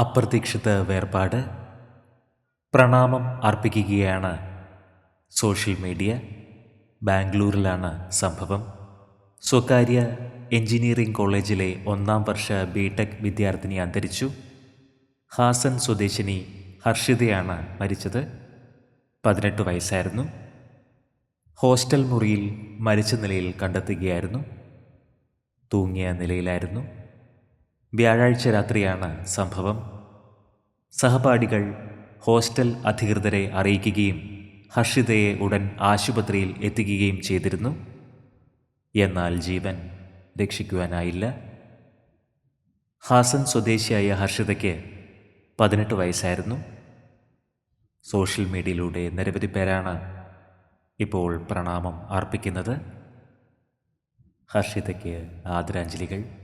അപ്രതീക്ഷിത വേർപാട് പ്രണാമം അർപ്പിക്കുകയാണ് സോഷ്യൽ മീഡിയ ബാംഗ്ലൂരിലാണ് സംഭവം. സ്വകാര്യ എഞ്ചിനീയറിംഗ് കോളേജിലെ ഒന്നാം വർഷ ബി ടെക് വിദ്യാർത്ഥിനി അന്തരിച്ചു. ഹാസൻ സ്വദേശിനി ഹർഷിതയാണ് മരിച്ചത്. പതിനെട്ട് വയസ്സായിരുന്നു. ഹോസ്റ്റൽ മുറിയിൽ മരിച്ച നിലയിൽ കണ്ടെത്തുകയായിരുന്നു. തൂങ്ങിയ നിലയിലായിരുന്നു. വ്യാഴാഴ്ച രാത്രിയാണ് സംഭവം. സഹപാഠികൾ ഹോസ്റ്റൽ അധികൃതരെ അറിയിക്കുകയും ഹർഷിതയെ ഉടൻ ആശുപത്രിയിൽ എത്തിക്കുകയും ചെയ്തിരുന്നു. എന്നാൽ ജീവൻ രക്ഷിക്കുവാനായില്ല. ഹാസൻ സ്വദേശിയായ ഹർഷിതയ്ക്ക് പതിനെട്ട് വയസ്സായിരുന്നു. സോഷ്യൽ മീഡിയയിലൂടെ നിരവധി പേരാണ് ഇപ്പോൾ പ്രണാമം അർപ്പിക്കുന്നത്. ഹർഷിതയ്ക്ക് ആദരാഞ്ജലികൾ.